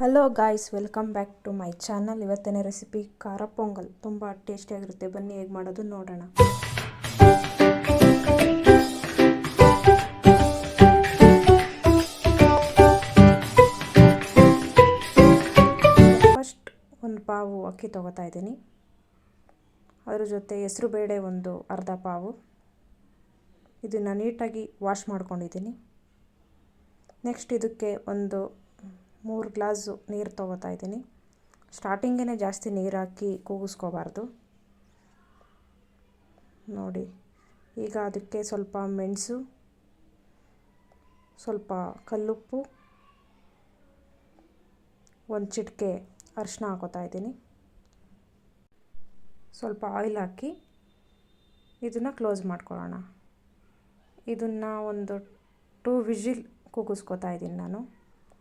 Hello guys welcome back to my channel ಇವತ್ತಿನ recipe ಖಾರ ಪೊಂಗಲ್. ತುಂಬ ಟೇಸ್ಟಿಯಾಗಿರುತ್ತೆ ಬನ್ನಿ ಹೇಗೆ ಮಾಡೋದು ನೋಡೋಣ. ಫಸ್ಟ್ ಒಂದು ಪಾವು ಅಕ್ಕಿ ತಗೋತಾ ಇದ್ದೀನಿ. ಅದ್ರ ಜೊತೆ ಹೆಸರು ಬೇಳೆ ಒಂದು ಅರ್ಧ ಪಾವು. ಇದನ್ನು ನೀಟಾಗಿ ವಾಶ್ ಮಾಡ್ಕೊಂಡಿದ್ದೀನಿ. ನೆಕ್ಸ್ಟ್ ಇದಕ್ಕೆ ಒಂದು ಮೂರು ಗ್ಲಾಸು ನೀರು ತೊಗೋತಾ ಇದ್ದೀನಿ. ಸ್ಟಾರ್ಟಿಂಗೇ ಜಾಸ್ತಿ ನೀರು ಹಾಕಿ ಕೂಗಿಸ್ಕೋಬಾರ್ದು. ನೋಡಿ, ಈಗ ಅದಕ್ಕೆ ಸ್ವಲ್ಪ ಮೆಣಸು, ಸ್ವಲ್ಪ ಕಲ್ಲುಪ್ಪು, ಒಂದು ಚಿಟಿಕೆ ಅರಿಶಿನ ಹಾಕೋತಾ ಇದ್ದೀನಿ. ಸ್ವಲ್ಪ ಆಯಿಲ್ ಹಾಕಿ ಇದನ್ನು ಕ್ಲೋಸ್ ಮಾಡ್ಕೊಳ್ಳೋಣ. ಇದನ್ನು ಒಂದು ಟೂ ವಿಜಿಲ್ ಕೂಗಿಸ್ಕೋತಾ ಇದ್ದೀನಿ ನಾನು.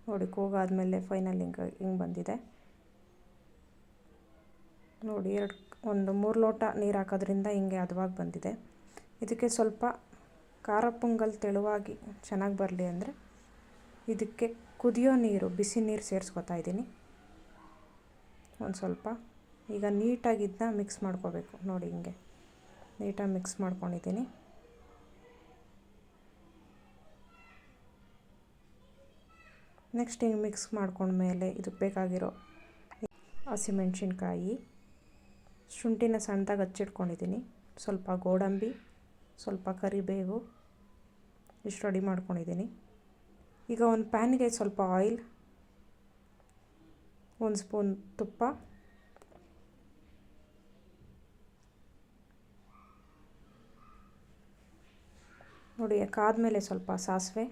ನೋಡಿ ಕೂಗಾದಮೇಲೆ ಫೈನಲ್ ಹಿಂಗೆ ಹಿಂಗೆ ಬಂದಿದೆ. ನೋಡಿ, ಎರಡು, ಒಂದು ಮೂರು ಲೋಟ ನೀರು ಹಾಕೋದ್ರಿಂದ ಹಿಂಗೆ ಹದವಾಗಿ ಬಂದಿದೆ. ಇದಕ್ಕೆ ಸ್ವಲ್ಪ ಖಾರ ಪೊಂಗಲ್ ತೆಳುವಾಗಿ ಚೆನ್ನಾಗಿ ಬರಲಿ ಅಂದರೆ ಇದಕ್ಕೆ ಕುದಿಯೋ ನೀರು, ಬಿಸಿ ನೀರು ಸೇರಿಸ್ಕೊತಾ ಇದ್ದೀನಿ. ಒಂದು ಸ್ವಲ್ಪ. ಈಗ ನೀಟಾಗಿ ಇದನ್ನ ಮಿಕ್ಸ್ ಮಾಡ್ಕೋಬೇಕು. ನೋಡಿ ಹಿಂಗೆ, ನೀಟಾಗಿ ಮಿಕ್ಸ್ ಮಾಡ್ಕೊಂಡಿದ್ದೀನಿ. ನೆಕ್ಸ್ಟ್ ಹಿಂಗೆ ಮಿಕ್ಸ್ ಮಾಡ್ಕೊಂಡ್ಮೇಲೆ ಇದಕ್ಕೆ ಬೇಕಾಗಿರೋ ಹಸಿಮೆಣ್ಸಿನ್ಕಾಯಿ ಶುಂಠಿನ ಸಣ್ಣದಾಗಿ ಹಚ್ಚಿಟ್ಕೊಂಡಿದ್ದೀನಿ. ಸ್ವಲ್ಪ ಗೋಡಂಬಿ, ಸ್ವಲ್ಪ ಕರಿಬೇವು ಇಷ್ಟು ರೆಡಿ ಮಾಡ್ಕೊಂಡಿದ್ದೀನಿ. ಈಗ ಒಂದು ಪ್ಯಾನ್ಗೆ ಸ್ವಲ್ಪ ಆಯಿಲ್ ಒಂದು ಸ್ಪೂನ್ ತುಪ್ಪ, ನೋಡಿ ಕಾದ್ಮೇಲೆ ಸ್ವಲ್ಪ ಸಾಸಿವೆ.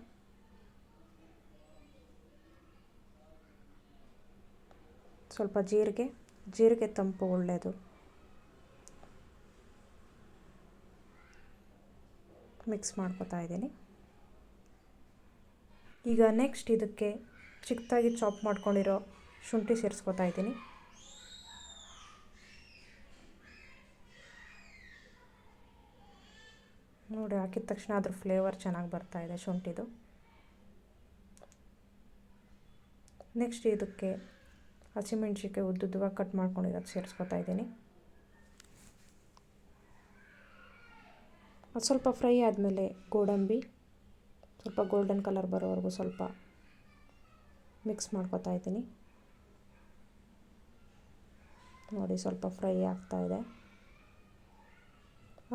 ಸ್ವಲ್ಪ ಜೀರಿಗೆ ಜೀರಿಗೆ ತಂಪು ಒಳ್ಳೆಯದು ಮಿಕ್ಸ್ ಮಾಡ್ಕೊತಾ ಇದ್ದೀನಿ. ಈಗ ನೆಕ್ಸ್ಟ್ ಇದಕ್ಕೆ ಚಿಕ್ಕದಾಗಿ ಚಾಪ್ ಮಾಡ್ಕೊಂಡಿರೋ ಶುಂಠಿ ಸೇರಿಸ್ಕೋತಾ ಇದ್ದೀನಿ. ನೋಡಿ, ಹಾಕಿದ ತಕ್ಷಣ ಅದ್ರ ಫ್ಲೇವರ್ ಚೆನ್ನಾಗಿ ಬರ್ತಾ ಇದೆ ಶುಂಠಿದು. ನೆಕ್ಸ್ಟ್ ಇದಕ್ಕೆ ಹಸಿಮೆಣ್ಸಿಕಾಯಿ ಉದ್ದುದ್ದವಾಗಿ ಕಟ್ ಮಾಡ್ಕೊಂಡಿರೋದು ಸೇರಿಸ್ಕೊತಾ ಇದ್ದೀನಿ. ಅದು ಸ್ವಲ್ಪ ಫ್ರೈ ಆದಮೇಲೆ ಗೋಡಂಬಿ, ಸ್ವಲ್ಪ ಗೋಲ್ಡನ್ ಕಲರ್ ಬರೋವರೆಗೂ ಸ್ವಲ್ಪ ಮಿಕ್ಸ್ ಮಾಡ್ಕೊತಾ ಇದ್ದೀನಿ. ನೋಡಿ ಸ್ವಲ್ಪ ಫ್ರೈ ಆಗ್ತಾ ಇದೆ.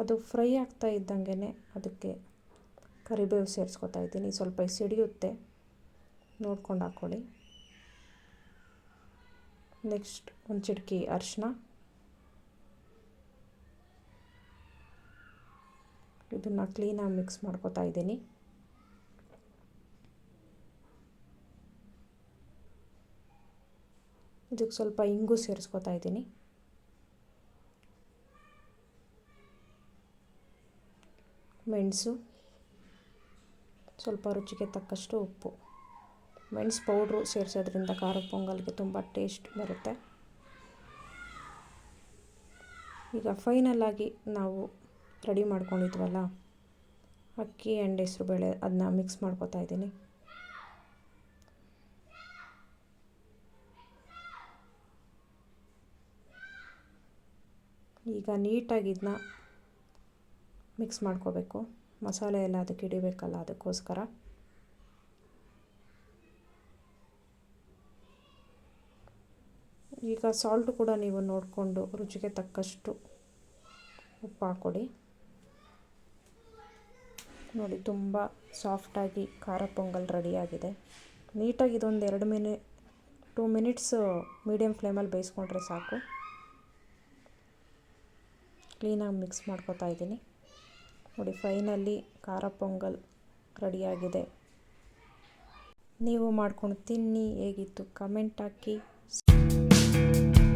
ಅದು ಫ್ರೈ ಆಗ್ತಾ ಇದ್ದಂಗೆ ಅದಕ್ಕೆ ಕರಿಬೇವು ಸೇರಿಸ್ಕೊತಾ ಇದ್ದೀನಿ. ಸ್ವಲ್ಪ ಸಿಡಿಯುತ್ತೆ. ನೋಡ್ಕೊಂಡು ಹಾಕ್ಕೊಳ್ಳಿ ನೆಕ್ಸ್ಟ್ ಒಂದು ಚಿಟಕಿ ಅರಿಶಿನ ಇದನ್ನು ಕ್ಲೀನಾಗಿ ಮಿಕ್ಸ್ ಮಾಡ್ಕೋತಾ ಇದ್ದೀನಿ. ಇದಕ್ಕೆ ಸ್ವಲ್ಪ ಇಂಗು ಸೇರಿಸ್ಕೋತಾ ಇದ್ದೀನಿ. ಮೆಣಸು, ಸ್ವಲ್ಪ ರುಚಿಗೆ ತಕ್ಕಷ್ಟು ಉಪ್ಪು. ಮೆಣಸು ಪೌಡ್ರು ಸೇರಿಸೋದ್ರಿಂದ ಖಾರದ ಪೊಂಗಲ್ಗೆ ತುಂಬ ಟೇಸ್ಟ್ ಬರುತ್ತೆ. ಈಗ ಫೈನಲ್ಲಾಗಿ ನಾವು ರೆಡಿ ಮಾಡ್ಕೊಂಡಿದ್ವಲ್ಲ, ಅಕ್ಕಿ ಆ್ಯಂಡ್ ಹೆಸ್ರು ಬೇಳೆ ಅದನ್ನ ಮಿಕ್ಸ್ ಮಾಡ್ಕೊತಾ ಇದ್ದೀನಿ. ಈಗ ನೀಟಾಗಿ ಇದನ್ನ ಮಿಕ್ಸ್ ಮಾಡ್ಕೋಬೇಕು. ಮಸಾಲೆ ಎಲ್ಲ ಅದಕ್ಕೆ ಹಿಡಿಬೇಕಲ್ಲ ಅದಕ್ಕೋಸ್ಕರ. ಈಗ ಸಾಲ್ಟು ಕೂಡ ನೀವು ನೋಡಿಕೊಂಡು ರುಚಿಗೆ ತಕ್ಕಷ್ಟು ಉಪ್ಪು ಹಾಕೊಡಿ ನೋಡಿ, ತುಂಬ ಸಾಫ್ಟಾಗಿ ಖಾರ ಪೊಂಗಲ್ ರೆಡಿಯಾಗಿದೆ ನೀಟಾಗಿ ಇದೊಂದು ಎರಡು ಮಿನಿ ಟೂ ಮಿನಿಟ್ಸು ಮೀಡಿಯಮ್ ಫ್ಲೇಮಲ್ಲಿ ಬೇಯಿಸ್ಕೊಂಡ್ರೆ ಸಾಕು. ಕ್ಲೀನಾಗಿ ಮಿಕ್ಸ್ ಮಾಡ್ಕೊತಾ ಇದ್ದೀನಿ. ನೋಡಿ ಫೈನಲ್ಲಿ ಖಾರ ಪೊಂಗಲ್ ರೆಡಿಯಾಗಿದೆ ನೀವು ಮಾಡ್ಕೊಂಡು ತಿನ್ನಿ, ಹೇಗಿತ್ತು? ಕಮೆಂಟ್ ಹಾಕಿ. podcast.